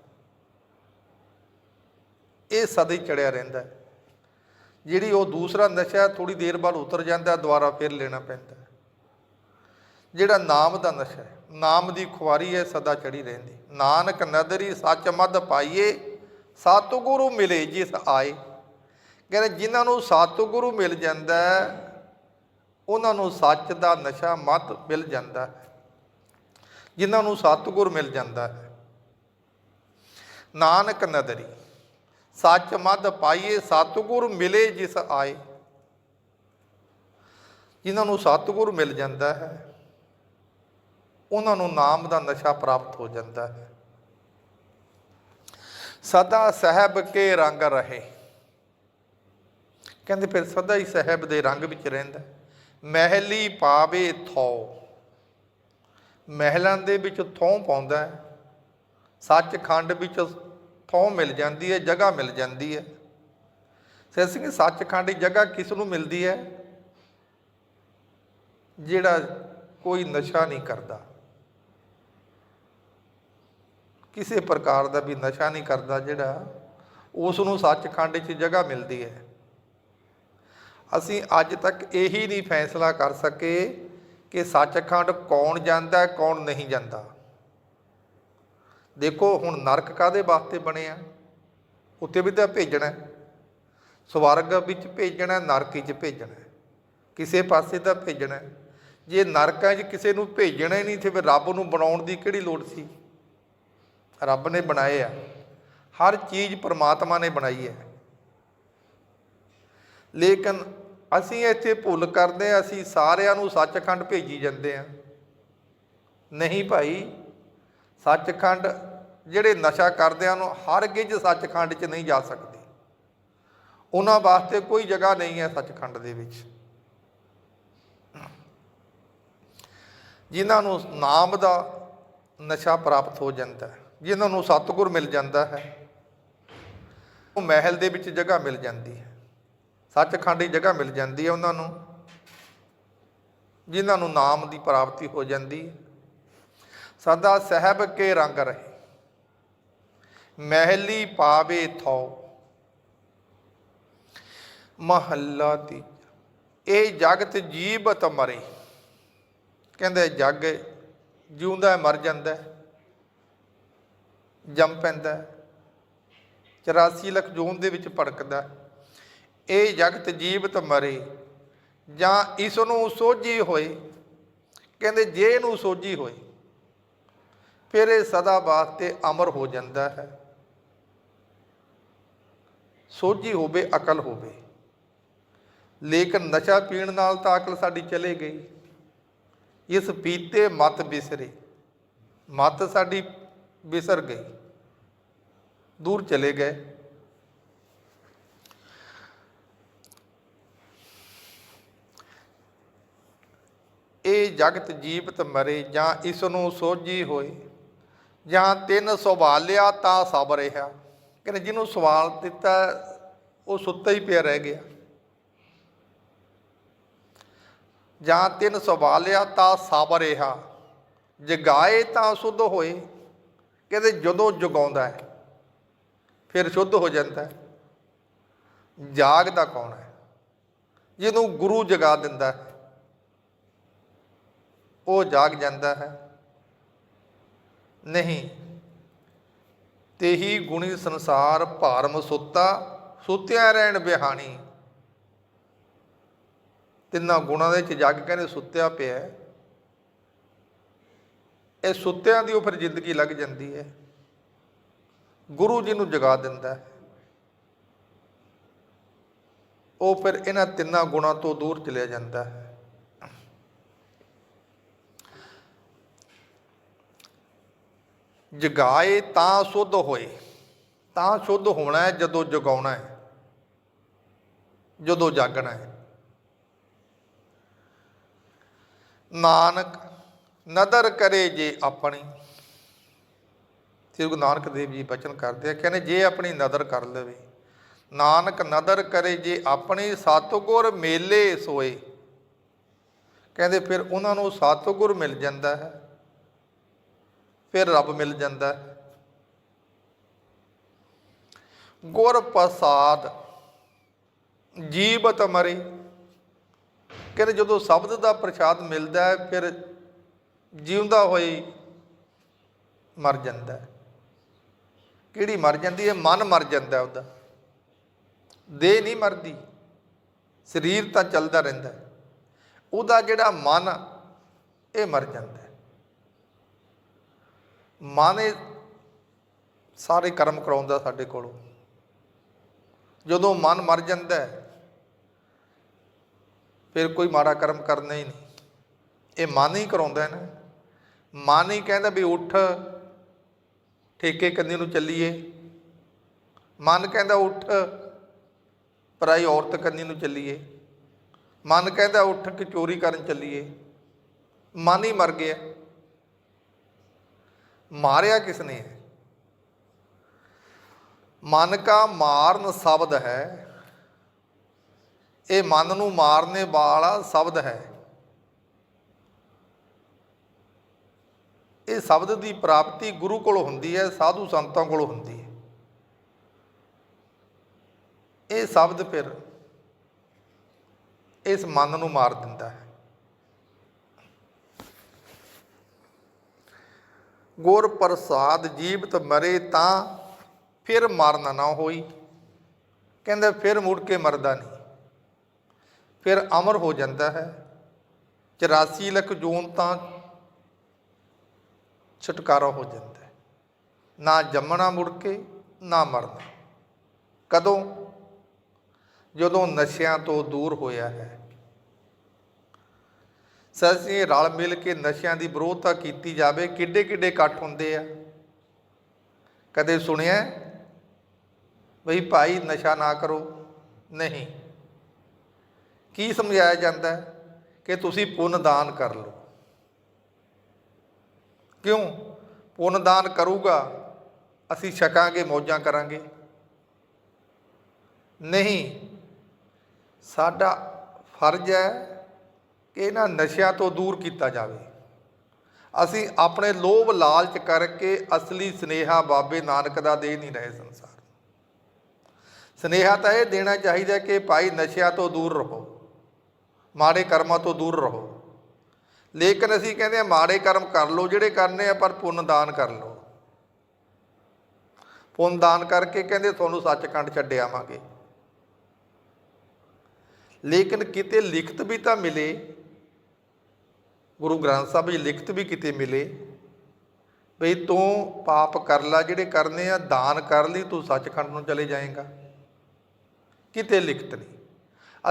ਇਹ ਸਦਾ ਹੀ ਚੜਿਆ ਰਹਿੰਦਾ ਹੈ। ਜਿਹੜੀ ਉਹ ਦੂਸਰਾ ਨਸ਼ਾ ਥੋੜੀ ਦੇਰ ਬਾਅਦ ਉਤਰ ਜਾਂਦਾ ਦੁਬਾਰਾ ਫਿਰ ਲੈਣਾ ਪੈਂਦਾ ਜਿਹੜਾ ਨਾਮ ਦਾ ਨਸ਼ਾ ਹੈ, ਨਾਮ ਦੀ ਖੁਆਰੀ ਹੈ, ਸਦਾ ਚੜੀ ਰਹਿੰਦੀ। ਨਾਨਕ ਨਦਰੀ ਸੱਚ ਮੱਧ ਪਾਈਏ, ਸਤਿਗੁਰੂ ਮਿਲੇ ਜਿਸ ਆਏ। ਕਹਿੰਦੇ ਜਿਨ੍ਹਾਂ ਨੂੰ ਸਤਿਗੁਰੂ ਮਿਲ ਜਾਂਦਾ ਉਹਨਾਂ ਨੂੰ ਸੱਚ ਦਾ ਨਸ਼ਾ ਮੱਧ ਮਿਲ ਜਾਂਦਾ ਜਿਨ੍ਹਾਂ ਨੂੰ ਸਤਿਗੁਰ ਮਿਲ ਜਾਂਦਾ ਹੈ। ਨਾਨਕ ਨਦਰੀ ਸੱਚ ਮੱਧ ਪਾਈਏ, ਸਤਿਗੁਰ ਮਿਲੇ ਜਿਸ ਆਏ। ਜਿਨ੍ਹਾਂ ਨੂੰ ਸਤਿਗੁਰ ਮਿਲ ਜਾਂਦਾ ਹੈ, ਉਹਨਾਂ ਨੂੰ ਨਾਮ ਦਾ ਨਸ਼ਾ ਪ੍ਰਾਪਤ ਹੋ ਜਾਂਦਾ ਹੈ। ਸਦਾ ਸਹਿਬ ਕੇ ਰੰਗ ਰਹੇ। ਕਹਿੰਦੇ ਫਿਰ ਸਦਾ ਹੀ ਸਹਿਬ ਦੇ ਰੰਗ ਵਿੱਚ ਰਹਿੰਦਾ ਮਹਿਲੀ ਪਾਵੇ ਥੋ। ਮਹਿਲਾਂ ਦੇ ਵਿੱਚ ਥੋਂ ਪਾਉਂਦਾ ਹੈ। ਸੱਚਖੰਡ ਵਿੱਚ ਥੋਂ ਮਿਲ ਜਾਂਦੀ ਹੈ, ਜਗ੍ਹਾ ਮਿਲ ਜਾਂਦੀ ਹੈ। ਸਿਰ ਸਿੰਘ ਸੱਚਖੰਡ ਦੀ ਜਗ੍ਹਾ ਕਿਸ ਨੂੰ ਮਿਲਦੀ ਹੈ? ਜਿਹੜਾ ਕੋਈ ਨਸ਼ਾ ਨਹੀਂ ਕਰਦਾ। ਕਿਸੇ ਪ੍ਰਕਾਰ ਦਾ ਵੀ ਨਸ਼ਾ ਨਹੀਂ ਕਰਦਾ ਜਿਹੜਾ ਉਸ ਨੂੰ ਸੱਚਖੰਡ 'ਚ ਜਗ੍ਹਾ ਮਿਲਦੀ ਹੈ। ਅਸੀਂ ਅੱਜ ਤੱਕ ਇਹੀ ਨਹੀਂ ਫੈਸਲਾ ਕਰ ਸਕੇ ਕਿ ਸੱਚਖੰਡ ਕੌਣ ਜਾਂਦਾ, ਕੌਣ ਨਹੀਂ ਜਾਂਦਾ। ਦੇਖੋ ਹੁਣ ਨਰਕ ਕਾਦੇ ਵਾਸਤੇ ਬਣਿਆ ਉੱਥੇ ਵੀ ਤਾਂ ਭੇਜਣਾ ਸਵਰਗ ਵਿੱਚ ਭੇਜਣਾ ਨਰਕ ਵਿੱਚ ਭੇਜਣਾ ਕਿਸੇ ਪਾਸੇ ਤਾਂ ਭੇਜਣਾ ਜੇ ਨਰਕਾਂ 'ਚ ਕਿਸੇ ਨੂੰ ਭੇਜਣਾ ਹੀ ਨਹੀਂ, ਤੇ ਫਿਰ ਰੱਬ ਨੂੰ ਬਣਾਉਣ ਦੀ ਕਿਹੜੀ ਲੋੜ ਸੀ? ਰੱਬ ਨੇ ਬਣਾਏ ਆ। ਹਰ ਚੀਜ਼ ਪਰਮਾਤਮਾ ਨੇ ਬਣਾਈ ਹੈ। ਲੇਕਿਨ ਅਸੀਂ ਇੱਥੇ ਭੁੱਲ ਕਰਦੇ ਹਾਂ, ਅਸੀਂ ਸਾਰਿਆਂ ਨੂੰ ਸੱਚਖੰਡ ਭੇਜੀ ਜਾਂਦੇ ਆ ਨਹੀਂ ਭਾਈ ਸੱਚਖੰਡ ਜਿਹੜੇ ਨਸ਼ਾ ਕਰਦਿਆਂ ਨੂੰ ਹਰ ਗਿੱਜ ਸੱਚਖੰਡ 'ਚ ਨਹੀਂ ਜਾ ਸਕਦੇ। ਉਹਨਾਂ ਵਾਸਤੇ ਕੋਈ ਜਗ੍ਹਾ ਨਹੀਂ ਹੈ ਸੱਚਖੰਡ ਦੇ ਵਿੱਚ। ਜਿਨ੍ਹਾਂ ਨੂੰ ਨਾਮ ਦਾ ਨਸ਼ਾ ਪ੍ਰਾਪਤ ਹੋ ਜਾਂਦਾ ਹੈ, ਜਿਨ੍ਹਾਂ ਨੂੰ ਸਤਿਗੁਰ ਮਿਲ ਜਾਂਦਾ ਹੈ, ਉਹ ਮਹਿਲ ਦੇ ਵਿੱਚ ਜਗ੍ਹਾ ਮਿਲ ਜਾਂਦੀ ਹੈ। ਸੱਚਖੰਡ ਦੀ ਜਗ੍ਹਾ ਮਿਲ ਜਾਂਦੀ ਹੈ ਉਹਨਾਂ ਨੂੰ, ਜਿਨ੍ਹਾਂ ਨੂੰ ਨਾਮ ਦੀ ਪ੍ਰਾਪਤੀ ਹੋ ਜਾਂਦੀ ਹੈ। ਸਦਾ ਸਹਿਬ ਕੇ ਰੰਗ ਰਹੇ। ਮਹਿਲੀ ਪਾਵੇ ਥੋ। ਮਹੱਲਾ ਤੀ ਇਹ ਜਗਤ ਜੀਵਤ ਮਰੇ। ਕਹਿੰਦੇ ਜੱਗ ਜਿਉਂਦਾ ਮਰ ਜਾਂਦਾ ਜੰਮ ਪੈਂਦਾ ਹੈ। 84 ਲੱਖ ਜੂਨ ਦੇ ਵਿੱਚ ਭੜਕਦਾ ਇਹ ਜਗਤ ਜੀਵਤ ਮਰੇ, ਜਾਂ ਇਸ ਨੂੰ ਸੋਝੀ ਹੋਏ। ਕਹਿੰਦੇ ਜੇ ਨੂੰ ਸੋਝੀ ਹੋਏ ਫਿਰ ਇਹ ਸਦਾ ਵਾਸਤੇ ਅਮਰ ਹੋ ਜਾਂਦਾ ਹੈ। ਸੋਝੀ ਹੋਵੇ, ਅਕਲ ਹੋਵੇ। ਲੇਕਿਨ ਨਸ਼ਾ ਪੀਣ ਨਾਲ ਤਾਂ ਅਕਲ ਸਾਡੀ ਚਲੇ ਗਈ। ਇਸ ਪੀਤੇ ਮਤ ਬਿਸਰੇ ਮਤ ਸਾਡੀ ਬਿਸਰ ਗਈ। ਦੂਰ ਚਲੇ ਗਏ। ਇਹ ਜਗਤ ਜੀਵਤ ਮਰੇ ਜਾਂ ਇਸ ਨੂੰ ਸੋਝੀ ਹੋਏ। ਜਾਂ ਤਿੰਨ ਸਵਾਲਿਆ ਤਾਂ ਸਭ ਰਿਹਾ। ਕਹਿੰਦੇ ਜਿਹਨੂੰ ਸਵਾਲ ਦਿੱਤਾ, ਉਹ ਸੁੱਤਾ ਹੀ ਪਿਆ ਰਹਿ ਗਿਆ। ਜਾਂ ਤਿੰਨ ਸਵਾਲਿਆ ਤਾਂ ਸਭ ਰਿਹਾ। ਜਗਾਏ ਤਾਂ ਸੁੱਧ ਹੋਏ। ਕਹਿੰਦੇ ਜਦੋਂ ਜਗਾਉਂਦਾ ਹੈ, ਫਿਰ ਸ਼ੁੱਧ ਹੋ ਜਾਂਦਾ ਹੈ। ਜਾਗਦਾ ਕੌਣ ਹੈ? ਜਿਹਨੂੰ ਗੁਰੂ ਜਗਾ ਦਿੰਦਾ ਹੈ, ਉਹ ਜਾਗ ਜਾਂਦਾ ਹੈ। ਨਹੀਂ। ਤੇਹੀ ਗੁਣੀ ਸੰਸਾਰ ਭਾਰਮ ਸੁੱਤਾ, ਸੁੱਤਿਆ ਰਹਿਣ ਬਿਹਾਣੀ। ਤਿੰਨਾਂ ਗੁਣਾਂ ਦੇ ਵਿੱਚ ਜੱਗ ਕਹਿੰਦੇ ਸੁੱਤਿਆ ਪਿਆ ਇਹ ਸੁੱਤਿਆਂ ਦੀ ਉਹ ਫਿਰ ਜ਼ਿੰਦਗੀ ਲੱਗ ਜਾਂਦੀ ਹੈ। ਗੁਰੂ ਜੀ ਨੂੰ ਜਗਾ ਦਿੰਦਾ ਹੈ। ਉਹ ਫਿਰ ਇਹਨਾਂ ਤਿੰਨਾਂ ਗੁਣਾਂ ਤੋਂ ਦੂਰ ਚਲਿਆ ਜਾਂਦਾ ਹੈ। ਜਗਾਏ ਤਾਂ ਸੁੱਧ ਹੋਏ, ਤਾਂ ਸ਼ੁੱਧ ਹੋਣਾ ਹੈ ਜਦੋਂ ਜਗਾਉਣਾ ਹੈ, ਜਦੋਂ ਜਾਗਣਾ ਹੈ। ਨਾਨਕ ਨਦਰ ਕਰੇ ਜੇ ਆਪਣੀ, ਸ੍ਰੀ ਗੁਰੂ ਨਾਨਕ ਦੇਵ ਜੀ ਬਚਨ ਕਰਦੇ ਆ, ਕਹਿੰਦੇ ਜੇ ਆਪਣੀ ਨਦਰ ਕਰ ਲਵੇ, ਨਾਨਕ ਨਦਰ ਕਰੇ ਜੇ ਆਪਣੀ, ਸਤਿਗੁਰ ਮੇਲੇ ਸੋਏ। ਕਹਿੰਦੇ ਫਿਰ ਉਹਨਾਂ ਨੂੰ ਸਤਿਗੁਰ ਮਿਲ ਜਾਂਦਾ ਹੈ। ਫਿਰ ਰੱਬ ਮਿਲ ਜਾਂਦਾ ਹੈ। ਗੁਰ ਪ੍ਰਸਾਦ, ਜੀਵਤ ਮਰੇ ਕਹਿੰਦੇ ਜਦੋਂ ਸ਼ਬਦ ਦਾ ਪ੍ਰਸ਼ਾਦ ਮਿਲਦਾ ਹੈ, ਫਿਰ ਜਿਉਂਦਾ ਹੋਈ ਮਰ ਜਾਂਦਾ ਕਿਹੜੀ ਮਰ ਜਾਂਦੀ ਹੈ? ਮਨ ਮਰ ਜਾਂਦਾ ਉਹਦਾ। ਦੇਹ ਨਹੀਂ ਮਰਦੀ। ਸਰੀਰ ਤਾਂ ਚੱਲਦਾ ਰਹਿੰਦਾ ਉਹਦਾ ਜਿਹੜਾ ਮਨ, ਇਹ ਮਰ ਜਾਂਦਾ ਹੈ ਮਨ ਇਹ ਸਾਰੇ ਕਰਮ ਕਰਾਉਂਦਾ ਸਾਡੇ ਕੋਲੋਂ। ਜਦੋਂ ਮਨ ਮਰ ਜਾਂਦਾ ਹੈ, ਫਿਰ ਕੋਈ ਮਾੜਾ ਕਰਮ ਕਰਨਾ ਹੀ ਨਹੀਂ। ਇਹ ਮਨ ਹੀ ਕਰਾਉਂਦਾ ਹੈ ਨਾ। ਮਨ ਹੀ ਕਹਿੰਦਾ ਵੀ ਉੱਠ, ਠੇਕੇ ਕੰਨੀ ਨੂੰ ਚੱਲੀਏ। ਮਨ ਕਹਿੰਦਾ ਉੱਠ, ਪਰਾਈ ਔਰਤ ਕੰਨੀ ਨੂੰ ਚੱਲੀਏ। ਮਨ ਕਹਿੰਦਾ ਉੱਠ ਕੇ ਚੋਰੀ ਕਰਨ ਚੱਲੀਏ। ਮਨ ਹੀ ਮਰ ਗਿਆ। ਮਾਰਿਆ ਕਿਸ ਨੇ ਹੈ ਮਨ ਕਾ ਮਾਰਨ ਸ਼ਬਦ ਹੈ। ਇਹ ਮਨ ਨੂੰ ਮਾਰਨੇ ਵਾਲਾ ਸ਼ਬਦ ਹੈ। ਇਹ ਸ਼ਬਦ ਦੀ ਪ੍ਰਾਪਤੀ ਗੁਰੂ ਕੋਲ ਹੁੰਦੀ ਹੈ, ਸਾਧੂ ਸੰਤਾਂ ਕੋਲ ਹੁੰਦੀ ਹੈ। ਇਹ ਸ਼ਬਦ ਫਿਰ ਇਸ ਮਨ ਨੂੰ ਮਾਰ ਦਿੰਦਾ ਹੈ। ਗੁਰ ਪ੍ਰਸਾਦ ਜੀਵਤ ਮਰੇ ਤਾਂ ਫਿਰ ਮਰਨ ਨਾ ਹੋਈ। ਕਹਿੰਦਾ ਫਿਰ ਮੁੜ ਕੇ ਮਰਦਾ ਨਹੀਂ। ਫਿਰ ਅਮਰ ਹੋ ਜਾਂਦਾ ਹੈ। 84 ਲੱਖ ਜੂਨ ਤਾਂ ਛੁਟਕਾਰਾ ਹੋ ਜਾਂਦਾ ਹੈ। ਨਾ ਜੰਮਣਾ ਮੁੜ ਕੇ, ਨਾ ਮਰਨਾ। ਕਦੋਂ? ਜਦੋਂ ਨਸ਼ਿਆਂ ਤੋਂ ਦੂਰ ਹੋਇਆ ਹੈ। ਸੱਚੀ ਰਲ ਮਿਲ ਕੇ ਨਸ਼ਿਆਂ ਦੀ ਵਿਰੋਧਤਾ ਕੀਤੀ ਜਾਵੇ, ਕਿੱਡੇ ਕਿੱਡੇ ਇਕੱਠ ਹੁੰਦੇ ਆ। ਕਦੇ ਸੁਣਿਆ ਬਈ ਭਾਈ ਨਸ਼ਾ ਨਾ ਕਰੋ। ਨਹੀਂ। ਕੀ ਸਮਝਾਇਆ ਜਾਂਦਾ ਹੈ? ਕਿ ਤੁਸੀਂ ਪੁੰਨ ਦਾਨ ਕਰ ਲਓ। ਕਿਉਂ? ਪੁੰਨ ਦਾਨ ਕਰੂਗਾ, ਅਸੀਂ ਛਕਾਂਗੇ, ਮੌਜਾਂ ਕਰਾਂਗੇ। ਨਹੀਂ। ਸਾਡਾ ਫਰਜ਼ ਹੈ ਕਿ ਇਹਨਾਂ ਨਸ਼ਿਆਂ ਤੋਂ ਦੂਰ ਕੀਤਾ ਜਾਵੇ। ਅਸੀਂ ਆਪਣੇ ਲੋਭ ਲਾਲਚ ਕਰਕੇ ਅਸਲੀ ਸਨੇਹਾ ਬਾਬੇ ਨਾਨਕ ਦਾ ਦੇ ਨਹੀਂ ਰਹੇ ਸੰਸਾਰ। ਸਨੇਹਾ ਤਾਂ ਇਹ ਦੇਣਾ ਚਾਹੀਦਾ ਕਿ ਭਾਈ ਨਸ਼ਿਆਂ ਤੋਂ ਦੂਰ ਰਹੋ, ਮਾੜੇ ਕਰਮਾਂ ਤੋਂ ਦੂਰ ਰਹੋ। ਲੇਕਿਨ ਅਸੀਂ ਕਹਿੰਦੇ ਆ ਮਾੜੇ ਕਰਮ ਕਰ ਲਓ, ਜਿਹੜੇ ਕਰਨੇ ਆ ਪਰ ਪੁੰਨ ਦਾਨ ਕਰ ਲਓ। ਪੁੰਨ ਦਾਨ ਕਰਕੇ ਕਹਿੰਦੇ ਤੁਹਾਨੂੰ ਸੱਚਖੰਡ ਛੱਡ ਆਵਾਂਗੇ। ਲੇਕਿਨ ਕਿਤੇ ਲਿਖਤ ਵੀ ਤਾਂ ਮਿਲੇ ਗੁਰੂ ਗ੍ਰੰਥ ਸਾਹਿਬ ਜੀ ਲਿਖਤ ਵੀ ਕਿਤੇ ਮਿਲੇ, ਬਈ ਤੂੰ ਪਾਪ ਕਰ ਲੈ, ਜਿਹੜੇ ਕਰਨੇ ਆ, ਦਾਨ ਕਰ ਲਈ, ਤੂੰ ਸੱਚਖੰਡ ਨੂੰ ਚਲੇ ਜਾਏਗਾ। ਕਿਤੇ ਲਿਖਤ ਨਹੀਂ।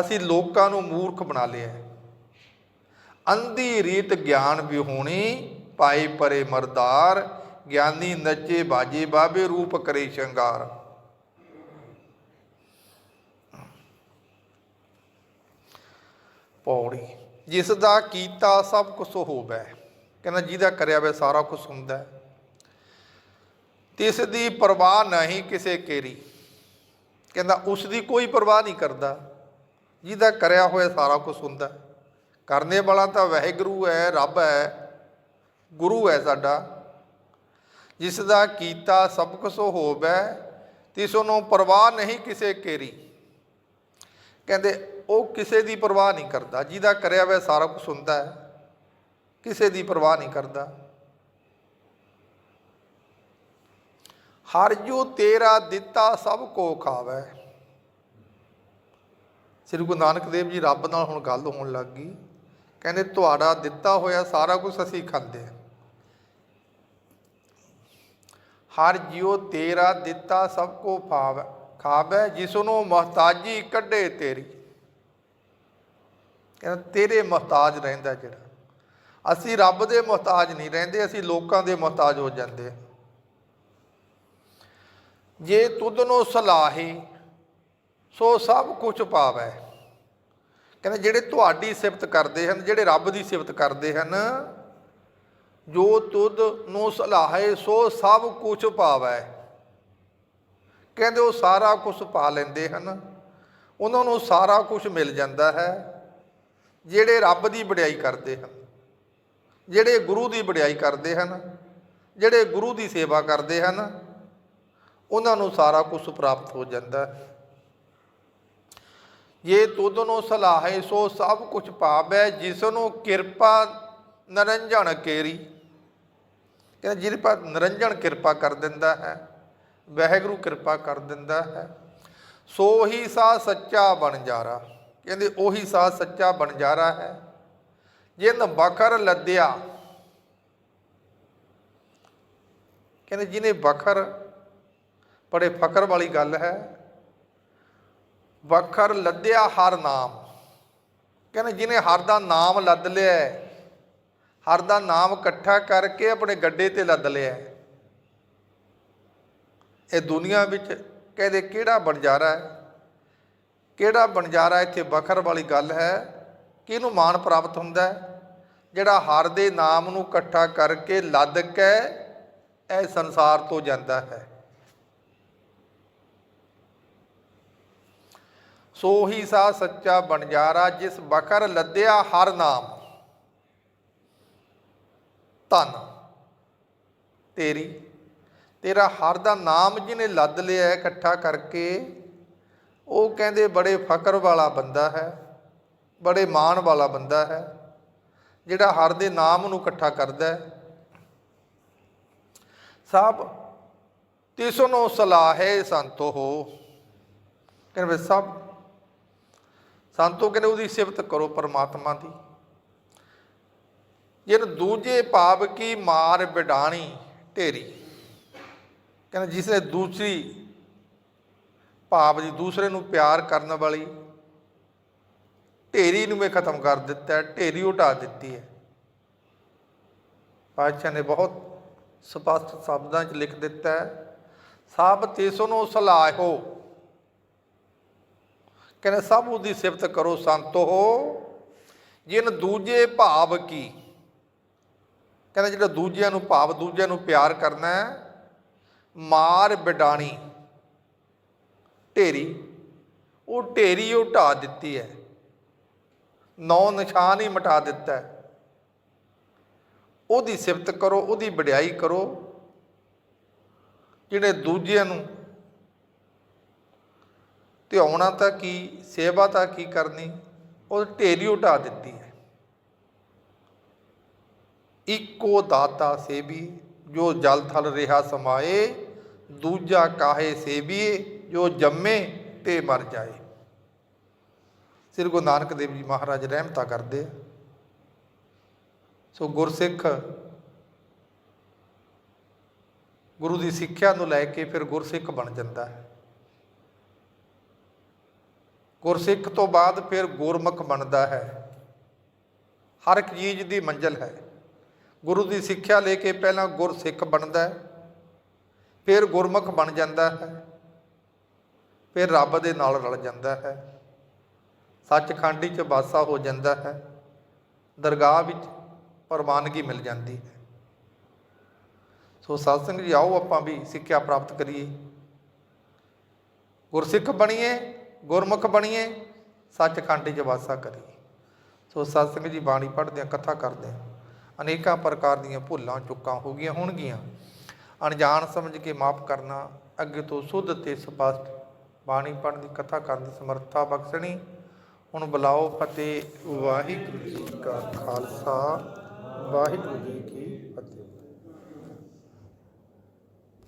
ਅਸੀਂ ਲੋਕਾਂ ਨੂੰ ਮੂਰਖ ਬਣਾ ਲਿਆ ਹੈ। ਅੰਧੀ ਰੀਤ ਗਿਆਨ ਵਿਹੋਣੀ ਪਾਈ ਪਰੇ ਮਰਦਾਰ, ਗਿਆਨੀ ਨੱਚੇ ਬਾਜੇ ਬਾਬੇ, ਰੂਪ ਕਰੇ ਸ਼ਿੰਗਾਰ। ਪੌੜੀ। ਜਿਸ ਦਾ ਕੀਤਾ ਸਭ ਕੁਝ ਹੋਵੇ। ਕਹਿੰਦਾ, ਜਿਹਦਾ ਕਰਿਆ ਵੇ ਸਾਰਾ ਕੁਝ ਹੁੰਦਾ ਤਿਸ ਦੀ ਪਰਵਾਹ ਨਹੀਂ ਕਿਸੇ ਕੇਰੀ। ਕਹਿੰਦਾ, ਉਸ ਦੀ ਕੋਈ ਪਰਵਾਹ ਨਹੀਂ ਕਰਦਾ। ਜਿਹਦਾ ਕਰਿਆ ਹੋਇਆ ਸਾਰਾ ਕੁਝ ਹੁੰਦਾ ਕਰਨੇ ਵਾਲਾ ਤਾਂ ਵਾਹਿਗੁਰੂ ਹੈ, ਰੱਬ ਹੈ, ਗੁਰੂ ਹੈ ਸਾਡਾ। ਜਿਸ ਦਾ ਕੀਤਾ ਸਭ ਕੁਝ ਹੋਵੇ, ਤਿਸ ਨੂੰ ਪਰਵਾਹ ਨਹੀਂ ਕਿਸੇ ਕੇਰੀ। ਕਹਿੰਦੇ ਉਹ ਕਿਸੇ ਦੀ ਪਰਵਾਹ ਨਹੀਂ ਕਰਦਾ, ਜਿਹਦਾ ਕਰਿਆ ਹੋਇਆ ਸਾਰਾ ਕੁਝ ਹੁੰਦਾ ਹੈ, ਕਿਸੇ ਦੀ ਪਰਵਾਹ ਨਹੀਂ ਕਰਦਾ। ਹਰ ਜੋ ਤੇਰਾ ਦਿੱਤਾ ਸਭ ਕੋ ਖਾਵੇ। ਸ੍ਰੀ ਗੁਰੂ ਨਾਨਕ ਦੇਵ ਜੀ ਰੱਬ ਨਾਲ ਹੁਣ ਗੱਲ ਹੋਣ ਲੱਗ ਗਈ। ਕਹਿੰਦੇ, ਤੁਹਾਡਾ ਦਿੱਤਾ ਹੋਇਆ ਸਾਰਾ ਕੁਝ ਅਸੀਂ ਖਾਂਦੇ ਹਾਂ। ਹਰ ਜਿਉ ਤੇਰਾ ਦਿੱਤਾ ਸਭ ਕੋ ਭਾਵ, ਖਾਵੇ, ਜਿਸ ਨੂੰ ਮੁਹਤਾਜੀ ਕੱਢੇ ਤੇਰੀ। ਕਹਿੰਦਾ, ਤੇਰੇ ਮੁਹਤਾਜ ਰਹਿੰਦਾ ਜਿਹੜਾ। ਅਸੀਂ ਰੱਬ ਦੇ ਮੁਹਤਾਜ ਨਹੀਂ ਰਹਿੰਦੇ, ਅਸੀਂ ਲੋਕਾਂ ਦੇ ਮੁਹਤਾਜ ਹੋ ਜਾਂਦੇ ਹਾਂ। ਜੇ ਤੁਧ ਨੂੰ ਸਲਾਹੇ, ਸੋ ਸਭ ਕੁਝ ਪਾਵੈ। ਕਹਿੰਦੇ, ਜਿਹੜੇ ਤੁਹਾਡੀ ਸਿਫਤ ਕਰਦੇ ਹਨ, ਜਿਹੜੇ ਰੱਬ ਦੀ ਸਿਫਤ ਕਰਦੇ ਹਨ, ਜੋ ਤੁਧ ਨੂੰ ਸਲਾਹੇ, ਸੋ ਸਭ ਕੁਝ ਪਾਵੈ। ਕਹਿੰਦੇ, ਉਹ ਸਾਰਾ ਕੁਝ ਪਾ ਲੈਂਦੇ ਹਨ। ਉਹਨਾਂ ਨੂੰ ਸਾਰਾ ਕੁਝ ਮਿਲ ਜਾਂਦਾ ਹੈ। ਜਿਹੜੇ ਰੱਬ ਦੀ ਵਡਿਆਈ ਕਰਦੇ ਹਨ, ਜਿਹੜੇ ਗੁਰੂ ਦੀ ਵਡਿਆਈ ਕਰਦੇ ਹਨ, ਜਿਹੜੇ ਗੁਰੂ ਦੀ ਸੇਵਾ ਕਰਦੇ ਹਨ, ਉਹਨਾਂ ਨੂੰ ਸਾਰਾ ਕੁਝ ਪ੍ਰਾਪਤ ਹੋ ਜਾਂਦਾ ਹੈ। ਜੇ ਤੁਧ ਨੂੰ ਸਲਾਹੇ, ਸੋ ਸਭ ਕੁਝ ਪਾਵੈ, ਜਿਸ ਨੂੰ ਕਿਰਪਾ ਨਰੰਜਣ ਕੇਰੀ। ਕਹਿੰਦੇ, ਜਿਹਦੇ ਪਰ ਨਰੰਜਣ ਕਿਰਪਾ ਕਰ ਦਿੰਦਾ ਹੈ, ਵਾਹਿਗੁਰੂ ਕਿਰਪਾ ਕਰ ਦਿੰਦਾ ਹੈ ਸੋ ਹੀ ਸਾ ਸੱਚਾ ਬਣ ਜਾਰਾ। ਕਹਿੰਦੇ ਉਹੀ ਸਾ ਸੱਚਾ ਬਣਜਾਰਾ ਹੈ। ਜਿਨ ਬਖਰ ਲੱਦਿਆ, ਕਹਿੰਦੇ ਜਿਹਨੇ ਬਖਰ ਬੜੇ ਫਕਰ ਵਾਲੀ ਗੱਲ ਹੈ। ਵਖਰ ਲੱਦਿਆ ਹਰ ਨਾਮ। ਕਹਿੰਦੇ ਜਿਹਨੇ ਹਰ ਦਾ ਨਾਮ ਲੱਦ ਲਿਆ ਹਰ ਦਾ ਨਾਮ ਇਕੱਠਾ ਕਰਕੇ ਆਪਣੇ ਗੱਡੇ ਤੇ ਲੱਦ ਲਿਆ ਇਹ ਦੁਨੀਆ ਵਿੱਚ ਕਹਿੰਦੇ ਕਿਹੜਾ ਬਣਜਾਰਾ ਹੈ? ਕਿਹੜਾ ਬਣਜਾਰਾ ਇੱਥੇ ਵਖਰ ਵਾਲੀ ਗੱਲ ਹੈ। ਕਿਹਨੂੰ ਮਾਣ ਪ੍ਰਾਪਤ ਹੁੰਦਾ ਜਿਹੜਾ ਹਰ ਦੇ ਨਾਮ ਨੂੰ ਇਕੱਠਾ ਕਰਕੇ ਲੱਦ ਕੇ ਇਹ ਸੰਸਾਰ ਤੋਂ ਜਾਂਦਾ ਹੈ। ਸੋ ਹੀ ਸਾ ਸੱਚਾ ਬਣਜਾਰਾ ਜਿਸ ਬਕਰ ਲੱਦਿਆ ਹਰ ਨਾਮ। ਧਨ, ਤੇਰੀ। ਤੇਰਾ ਹਰ ਦਾ ਨਾਮ ਜਿਹਨੇ ਲੱਦ ਲਿਆ, ਇਕੱਠਾ ਕਰਕੇ ਉਹ ਕਹਿੰਦੇ ਬੜੇ ਫਕਰ ਵਾਲਾ ਬੰਦਾ ਹੈ, ਬੜੇ ਮਾਣ ਵਾਲਾ ਬੰਦਾ ਹੈ, ਜਿਹੜਾ ਹਰ ਦੇ ਨਾਮ ਨੂੰ ਇਕੱਠਾ ਕਰਦਾ ਹੈ। ਸਭ ਤਿਸਨੋ ਸਲਾਹੇ ਸੰਤੋ ਹੋ। ਕਹਿੰਦੇ ਸਭ ਸੰਤੋ ਕਹਿੰਦੇ ਉਹਦੀ ਸਿਫਤ ਕਰੋ ਪਰਮਾਤਮਾ ਦੀ। ਜਿਨ ਦੂਜੇ ਭਾਵ ਕੀ ਮਾਰ ਬਿਡਾਣੀ ਢੇਰੀ। ਕਹਿੰਦੇ ਜਿਸ ਨੇ ਦੂਸਰੀ ਭਾਵ ਦੀ ਦੂਸਰੇ ਨੂੰ ਪਿਆਰ ਕਰਨ ਵਾਲੀ, ਢੇਰੀ ਨੂੰ ਮੈਂ ਖਤਮ ਕਰ ਦਿੱਤਾ ਢੇਰੀ ਉਟਾ ਦਿੱਤੀ ਹੈ। ਪਾਤਸ਼ਾਹ ਨੇ ਬਹੁਤ ਸਪਸ਼ਟ ਸ਼ਬਦਾਂ 'ਚ ਲਿਖ ਦਿੱਤਾ ਹੈ ਸਭ ਤਿਸਨੋ ਸਲਾਹੋ ਕਹਿੰਦੇ ਸਭ ਉਹਦੀ ਸਿਫਤ ਕਰੋ, ਸੰਤੋ ਜਿਨ ਦੂਜੇ ਭਾਵ ਕੀ। ਕਹਿੰਦੇ ਜਿਹੜਾ ਦੂਜਿਆਂ ਨੂੰ ਭਾਵ, ਦੂਜਿਆਂ ਨੂੰ ਪਿਆਰ ਕਰਨਾ ਹੈ, ਮਾਰ ਬਿਡਾਣੀ। ਢੇਰੀ, ਉਹ ਢੇਰੀ ਉਹ ਢਾ ਦਿੱਤੀ ਹੈ। ਨੌ ਨਿਸ਼ਾਨ ਹੀ ਮਿਟਾ ਦਿੱਤਾ ਹੈ। ਉਹਦੀ ਸਿਫਤ ਕਰੋ, ਉਹਦੀ ਵਡਿਆਈ ਕਰੋ। ਜਿਹੜੇ ਦੂਜਿਆਂ ਨੂੰ ਧਿਆਉਣਾ ਤਾਂ ਕੀ, ਸੇਵਾ ਤਾਂ ਕੀ ਕਰਨੀ, ਉਹ ਢੇਰੀ ਉਟਾ ਦਿੱਤੀ ਹੈ। ਇੱਕੋ ਦਾਤਾ ਸੇਵੀ, ਜੋ ਜਲ ਥਲ ਰਿਹਾ ਸਮਾਏ, ਦੂਜਾ ਕਾਹੇ ਸੇਵੀਏ ਜੋ ਜੰਮੇ ਤੇ ਮਰ ਜਾਏ। ਸ੍ਰੀ ਗੁਰੂ ਨਾਨਕ ਦੇਵ ਜੀ ਮਹਾਰਾਜ ਰਹਿਮਤਾ ਕਰਦੇ। ਸੋ ਗੁਰਸਿੱਖ ਗੁਰੂ ਦੀ ਸਿੱਖਿਆ ਨੂੰ ਲੈ ਕੇ ਫਿਰ ਗੁਰਸਿੱਖ ਬਣ ਜਾਂਦਾ ਹੈ। ਗੁਰਸਿੱਖ ਤੋਂ ਬਾਅਦ ਫਿਰ ਗੁਰਮੁਖ ਬਣਦਾ ਹੈ। ਹਰ ਇੱਕ ਚੀਜ਼ ਦੀ ਮੰਜ਼ਲ ਹੈ। ਗੁਰੂ ਦੀ ਸਿੱਖਿਆ ਲੈ ਕੇ ਪਹਿਲਾਂ ਗੁਰਸਿੱਖ ਬਣਦਾ ਹੈ। ਫਿਰ ਗੁਰਮੁਖ ਬਣ ਜਾਂਦਾ ਹੈ। ਫਿਰ ਰੱਬ ਦੇ ਨਾਲ ਰਲ ਜਾਂਦਾ ਹੈ। ਸੱਚਖੰਡੀ ਚ ਵਾਸਾ ਹੋ ਜਾਂਦਾ ਹੈ। ਦਰਗਾਹ ਵਿੱਚ ਪ੍ਰਵਾਨਗੀ ਮਿਲ ਜਾਂਦੀ ਹੈ। ਸੋ ਸਤਸੰਗ ਜੀ, ਆਓ ਆਪਾਂ ਵੀ ਸਿੱਖਿਆ ਪ੍ਰਾਪਤ ਕਰੀਏ। ਗੁਰਸਿੱਖ ਬਣੀਏ, ਗੁਰਮੁਖ ਬਣੀਏ, ਸੱਚਖੰਡ 'ਚ ਵਾਸਾ ਕਰੀਏ। ਸੋ ਸਤਸੰਗ ਜੀ, ਬਾਣੀ ਪੜ੍ਹਦੇ ਆ ਕਥਾ ਕਰਦੇ ਆ ਅਨੇਕਾਂ ਪ੍ਰਕਾਰ ਦੀਆਂ ਭੁੱਲਾਂ, ਚੁੱਕਾਂ ਹੋ ਗਈਆਂ ਹੋਣਗੀਆਂ। ਅਣਜਾਣ ਸਮਝ ਕੇ ਮਾਫ ਕਰਨਾ, ਅੱਗੇ ਤੋਂ ਸੁੱਧ ਤੇ ਸਪਸ਼ਟ ਬਾਣੀ ਪੜ੍ਹਨ ਦੀ ਕਥਾ ਕਰਨ ਦੀ ਸਮਰੱਥਾ ਬਖਸ਼ਣੀ, ਹੁਣ ਬੁਲਾਓ ਫਤਿਹ ਵਾਹਿਗੁਰੂ ਜੀ ਕਾ ਖਾਲਸਾ, ਵਾਹਿਗੁਰੂ ਜੀ ਕੀ